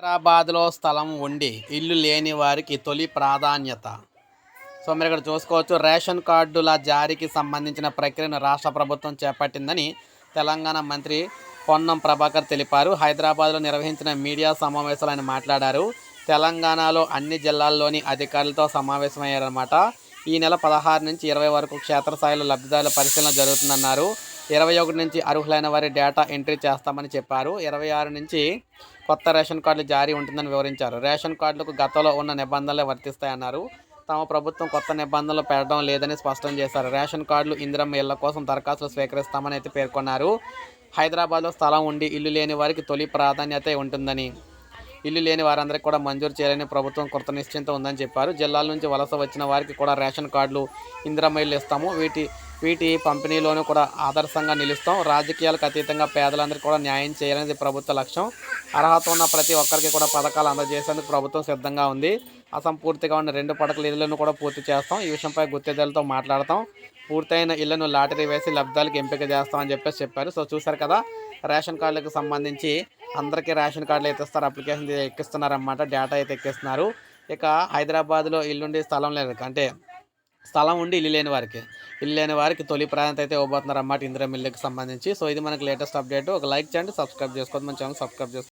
హైదరాబాద్లో స్థలం ఉండి ఇల్లు లేని వారికి తొలి ప్రాధాన్యత. సో మీరు ఇక్కడ చూసుకోవచ్చు రేషన్ కార్డుల జారీకి సంబంధించిన ప్రక్రియను రాష్ట్ర ప్రభుత్వం చేపట్టిందని తెలంగాణ మంత్రి పొన్నం ప్రభాకర్ తెలిపారు. హైదరాబాద్లో నిర్వహించిన మీడియా సమావేశంలో ఆయన మాట్లాడారు. తెలంగాణలో అన్ని జిల్లాల్లోని అధికారులతో సమావేశమయ్యారన్నమాట. ఈ నెల పదహారు నుంచి ఇరవై వరకు క్షేత్రస్థాయిలో లబ్ధిదారుల పరిశీలన జరుగుతుందన్నారు. ఇరవై ఒకటి నుంచి అర్హులైన వారి డేటా ఎంట్రీ చేస్తామని చెప్పారు. ఇరవై ఆరు నుంచి కొత్త రేషన్ కార్డులు జారీ ఉంటుందని వివరించారు. రేషన్ కార్డులకు గతంలో ఉన్న నిబంధనలే వర్తిస్తాయన్నారు. తమ ప్రభుత్వం కొత్త నిబంధనలు పెట్టడం లేదని స్పష్టం చేశారు. రేషన్ కార్డులు ఇందిరమ్మ ఇళ్ళ కోసం దరఖాస్తులు స్వీకరిస్తామని అయితే పేర్కొన్నారు. హైదరాబాద్లో స్థలం ఉండి ఇల్లు లేని వారికి తొలి ప్రాధాన్యత ఉంటుందని ఇల్లు లేని వారందరికీ కూడా మంజూరు చేయాలని ప్రభుత్వం కృత నిశ్చయంతో ఉందని చెప్పారు. జిల్లాల నుంచి వలస వచ్చిన వారికి కూడా రేషన్ కార్డులు ఇందిరమ్మ ఇల్లు ఇస్తాము. వీటి వీటి పంపిణీలోనూ కూడా ఆదర్శంగా నిలుస్తాం. రాజకీయాలకు అతీతంగా పేదలందరికీ కూడా న్యాయం చేయాలనేది ప్రభుత్వ లక్ష్యం. అర్హత ఉన్న ప్రతి ఒక్కరికి కూడా పథకాలు అందజేసేందుకు ప్రభుత్వం సిద్ధంగా ఉంది. అసంపూర్తిగా ఉన్న రెండు పడకల ఇళ్ళను కూడా పూర్తి చేస్తాం. ఈ విషయంపై గుత్తేదారులతో మాట్లాడతాం. పూర్తయిన ఇళ్ళను లాటరీ వేసి లబ్ధాలకు ఎంపిక చేస్తామని చెప్పేసి చెప్పారు. సో చూసారు కదా రేషన్ కార్డులకు సంబంధించి అందరికీ రేషన్ కార్డులు అయితే ఇస్తారు. అప్లికేషన్ ఎక్కిస్తున్నారన్నమాట. డేటా అయితే ఎక్కిస్తున్నారు. ఇక హైదరాబాద్లో ఇల్లుండి స్థలం లేదు. అంటే స్థలం ఉండి ఇల్లు లేని వారికి. ఇల్లు లేని వారికి తొలి ప్రాధాన్యత అయితే ఇవ్వబోతున్నారు అన్నమాట ఇందిరా మిల్లుకి సంబంధించి. సో ఇది మనకి లేటెస్ట్ అప్డేట్ ఒక లైక్ చేయండి సబ్స్క్రైబ్ చేసుకోండి. మన ఛానల్ సబ్స్క్రైబ్ చేసుకోండి.